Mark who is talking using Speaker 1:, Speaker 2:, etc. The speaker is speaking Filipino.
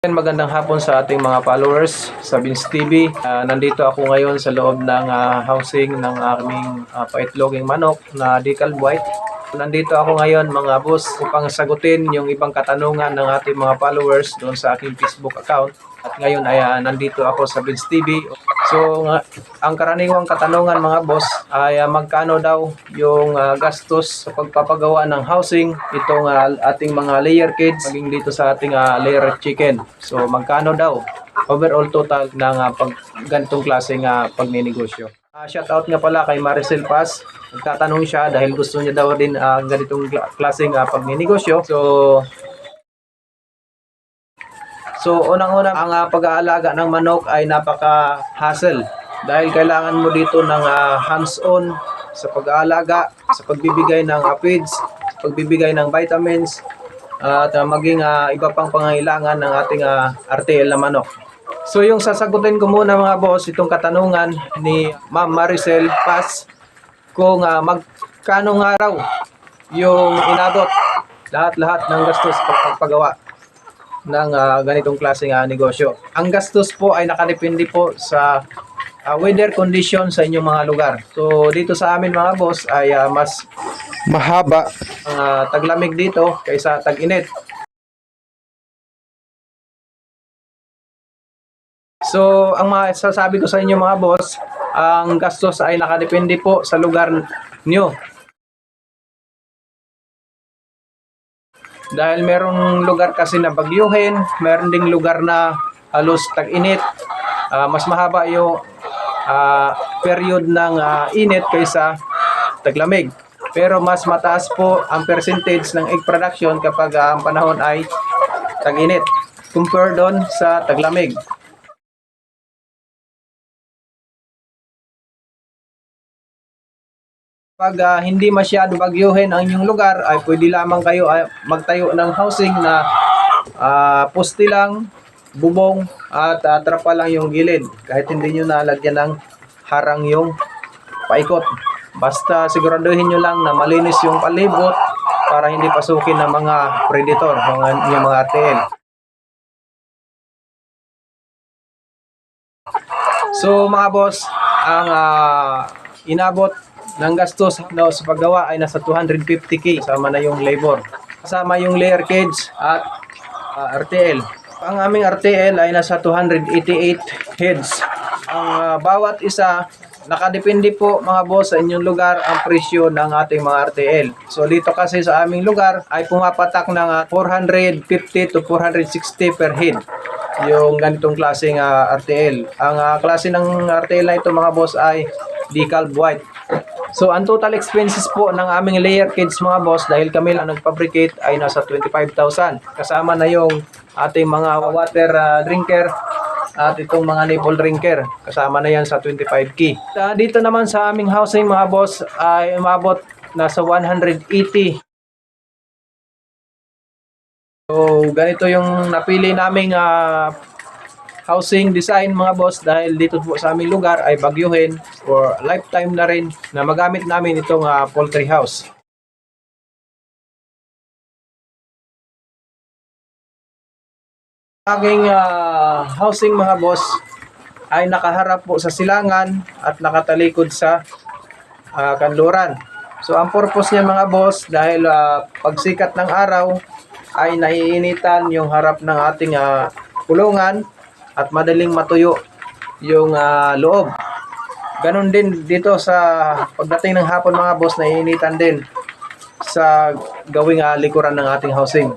Speaker 1: Magandang hapon sa ating mga followers sa Vince TV. Ah, nandito ako ngayon sa loob ng ah, housing ng aming uh, paitloging manok na decal white. Nandito ako ngayon mga boss upang sagutin yung ibang katanungan ng ating mga followers doon sa aking Facebook account. At ngayon ay ah, nandito ako sa Vince TV. So ang karaniwang katanungan mga boss ay ah, magkano daw yung ah, gastos sa pagpapagawa ng housing itong ah, ating mga layer cage maging dito sa ating ah, layer chicken. So magkano daw overall total ng ah, pag ganitong klaseng uh, pagninegosyo. Uh, shout out nga pala kay Maricel Paz. Nagtatanong siya dahil gusto niya daw din ang ganitong kla- klaseng uh, pagninegosyo. So So, unang-unang ang ah, pag-aalaga ng manok ay napaka-hassle. Dahil kailangan mo dito ng ah, hands-on sa pag-aalaga, sa pagbibigay ng ah, feeds, pagbibigay ng vitamins, at ah, maging ah, iba pang pangangailangan ng ating ah, RTL na manok. So, yung sasagutin ko muna mga boss, itong katanungan ni Ma'am Maricel Paz kung ah, magkano nga raw yung inabot. Lahat-lahat ng gastos pagpagawa ng ah, ganitong klaseng ah, negosyo. Ang gastos po ay nakadepende po sa ah, weather condition sa inyong mga lugar. So dito sa amin mga boss ay ah, mas mahaba ang ah, taglamig dito kaysa tag-init. So ang mga sasabi ko sa inyo mga boss, ang gastos ay nakadepende po sa lugar nyo. Dahil merong lugar kasi na bagyuhin, meron ding lugar na halos tag-init. Ah, mas mahaba yung ah, period ng ah, init kaysa taglamig. Pero mas mataas po ang percentage ng egg production kapag ah, ang panahon ay tag-init compare doon sa taglamig. Pag ah, hindi masyado bagyuhin ang inyong lugar, ay pwede lamang kayo ay magtayo ng housing na ah, poste lang, bubong, at uh, trapa lang yung gilid. Kahit hindi nyo nalagyan ng harang yung paikot. Basta siguraduhin nyo lang na malinis yung palibot para hindi pasukin ng mga predator, mga, yung mga RTL. So mga boss, ang ah, inabot ng gastos no, sa paggawa ay nasa 250k kasama na yung labor. Kasama yung layer cage at ah, RTL. Ang aming RTL ay nasa 288 heads. Ang ah, bawat isa nakadepende po mga boss sa inyong lugar ang presyo ng ating mga RTL. So dito kasi sa aming lugar ay pumapatak ng ah, 450 to 460 per head yung ganitong klaseng ah, RTL. Ang ah, klase ng RTL na ito mga boss ay decal white. So ang total expenses po ng aming layer kits mga boss dahil kami lang nag-fabricate ay nasa 25,000. Kasama na yung ating mga water ah, drinker at itong mga nipple drinker. Kasama na yan sa 25k. Ah, dito naman sa aming housing mga boss ay umabot nasa 180 So, ganito yung napili naming ah, housing design mga boss dahil dito po sa aming lugar ay bagyuhin for lifetime na rin na magamit namin itong ah, poultry house. Aking ah, housing mga boss ay nakaharap po sa silangan at nakatalikod sa ah, kanluran. So ang purpose niya mga boss dahil ah, pagsikat ng araw ay naiinitan yung harap ng ating ah, kulungan at madaling matuyo yung ah, loob. Ganon din dito sa pagdating ng hapon mga boss naiinitan din sa gawing ah, likuran ng ating housing.